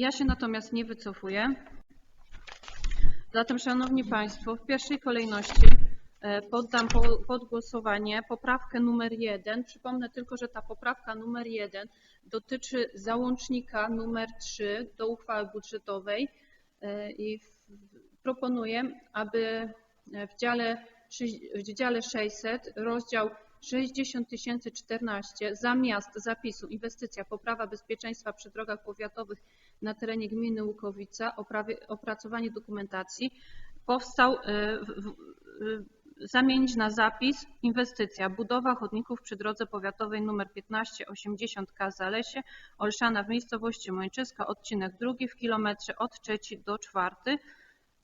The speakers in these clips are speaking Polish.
Ja się natomiast nie wycofuję. Zatem, Szanowni Państwo, w pierwszej kolejności e, poddam po- pod głosowanie poprawkę numer jeden. Przypomnę tylko, że ta poprawka numer jeden dotyczy załącznika numer 3 do uchwały budżetowej e, i proponuję, aby w dziale, w dziale 600 rozdział 60 014 zamiast zapisu inwestycja poprawa bezpieczeństwa przy drogach powiatowych na terenie gminy Łukowica, oprawie, opracowanie dokumentacji powstał e, w, e, zamienić na zapis inwestycja budowa chodników przy drodze powiatowej nr 1580K Zalesie Olszana w miejscowości Mończyska odcinek drugi w kilometrze od trzeci do czwarty.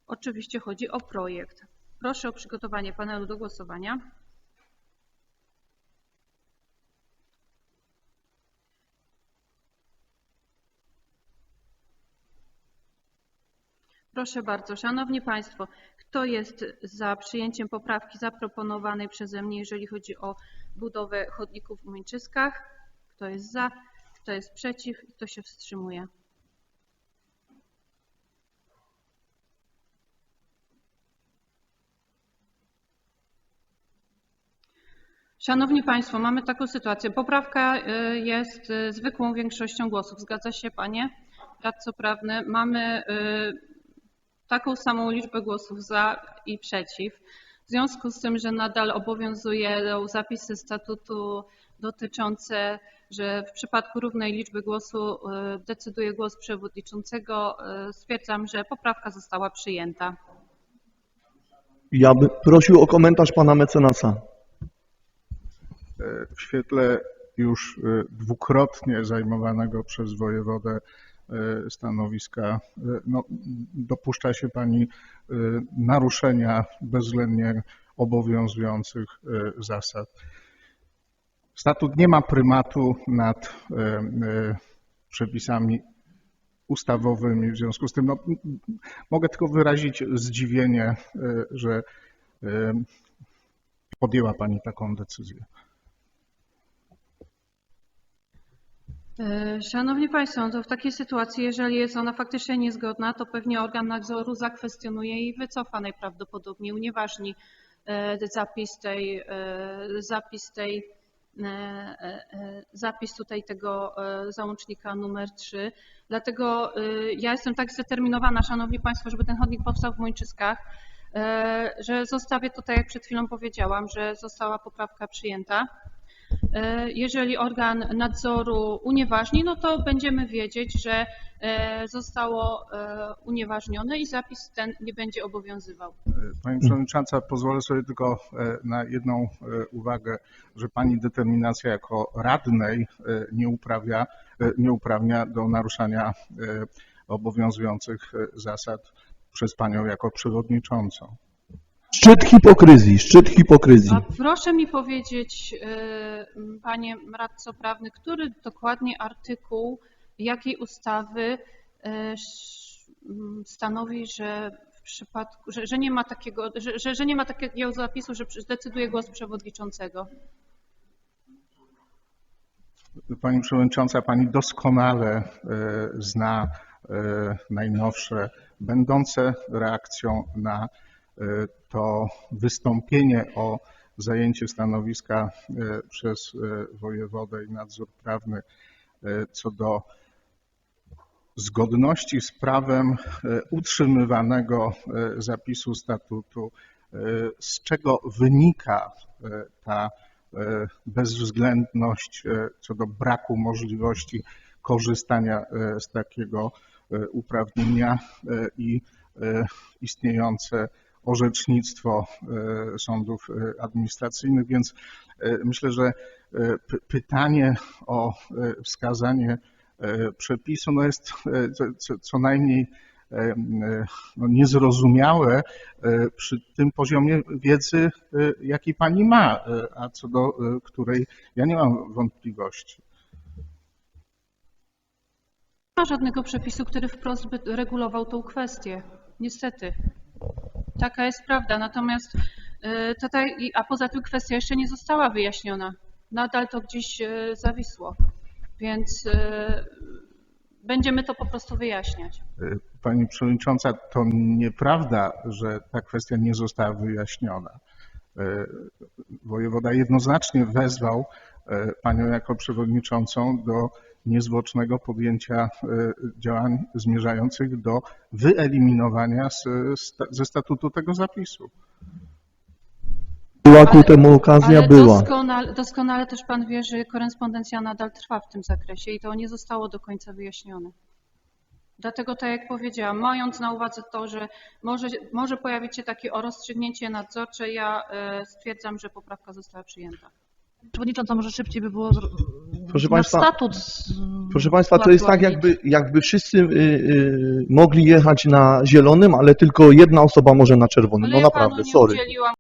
Oczywiście chodzi o projekt. Proszę o przygotowanie panelu do głosowania. Proszę bardzo. Szanowni Państwo, kto jest za przyjęciem poprawki zaproponowanej przeze mnie, jeżeli chodzi o budowę chodników w Mończyskach? Kto jest za? Kto jest przeciw? i Kto się wstrzymuje? Szanowni Państwo, mamy taką sytuację. Poprawka y, jest y, zwykłą większością głosów. Zgadza się Panie? Radco prawny. Mamy y, taką samą liczbę głosów za i przeciw. W związku z tym, że nadal obowiązują zapisy statutu dotyczące, że w przypadku równej liczby głosu y, decyduje głos przewodniczącego, y, stwierdzam, że poprawka została przyjęta. Ja bym prosił o komentarz pana mecenasa. w świetle już e, dwukrotnie zajmowanego przez wojewodę e, stanowiska, e, no, dopuszcza się Pani e, naruszenia bezwzględnie obowiązujących e, zasad. Statut nie ma prymatu nad e, e, przepisami ustawowymi, w związku z tym no, mogę tylko wyrazić zdziwienie, e, że e, podjęła Pani taką decyzję. Szanowni Państwo, to w takiej sytuacji, jeżeli jest ona faktycznie niezgodna, to pewnie organ nadzoru zakwestionuje i wycofa najprawdopodobniej, unieważni e, zapis tej, e, zapis tej, e, e, zapis tutaj tego e, załącznika numer 3. Dlatego e, ja jestem tak zdeterminowana, Szanowni Państwo, żeby ten chodnik powstał w Mończyskach, e, że zostawię tutaj, jak przed chwilą powiedziałam, że została poprawka przyjęta. E, Jeżeli organ nadzoru unieważni, no to będziemy wiedzieć, że e, zostało e, unieważnione i zapis ten nie będzie obowiązywał. Pani Przewodnicząca, pozwolę sobie tylko na jedną uwagę, że Pani determinacja jako radnej nie uprawia, nie uprawnia do naruszania obowiązujących zasad przez Panią jako przewodniczącą. Szczyt hipokryzji, szczyt hipokryzji. A proszę mi powiedzieć, m, panie radco prawny, który dokładnie artykuł jakiej ustawy m, stanowi, że w przypadku, że, że nie ma takiego, że, że, że nie ma takiego zapisu, że decyduje głos przewodniczącego. Pani Przewodnicząca, Pani doskonale e, zna najnowsze, będące reakcją na to wystąpienie o zajęcie stanowiska e, przez e, wojewodę i nadzór prawny co do zgodności z prawem utrzymywanego zapisu statutu, z czego wynika ta bezwzględność co do braku możliwości korzystania z takiego uprawnienia i istniejące orzecznictwo e, sądów e, administracyjnych, więc e, myślę, że py- pytanie o wskazanie przepisu no jest co, najmniej no, niezrozumiałe przy tym poziomie wiedzy, jaki pani ma, a co do której ja nie mam wątpliwości. Nie ma żadnego przepisu, który wprost by regulował tą kwestię. Niestety. Taka jest prawda. Natomiast e, tutaj, a poza tym kwestia jeszcze nie została wyjaśniona. Nadal to gdzieś e, zawisło. Więc e, Będziemy to po prostu wyjaśniać. Y, Pani Przewodnicząca, to nieprawda, że ta kwestia nie została wyjaśniona. Y, Wojewoda jednoznacznie wezwał y, Panią jako Przewodniczącą do niezwłocznego podjęcia y, działań zmierzających do wyeliminowania z, ze statutu tego zapisu. Była ku Ale- temu okazja, Ale była. doskonale, doskonale też Pan wie, że korespondencja nadal trwa w tym zakresie i to nie zostało do końca wyjaśnione. Dlatego, tak jak powiedziałam, mając na uwadze to, że może, może pojawić się takie o rozstrzygnięcie nadzorcze, ja e, stwierdzam, że poprawka została przyjęta. Przewodnicząca, może szybciej by było Proszę państwa- statut. z- Proszę Państwa, to jest tak jakby, jakby wszyscy y, y, mogli jechać na zielonym, ale tylko jedna osoba może na czerwonym. Ale No ja panu naprawdę, nie sorry. udzieliłam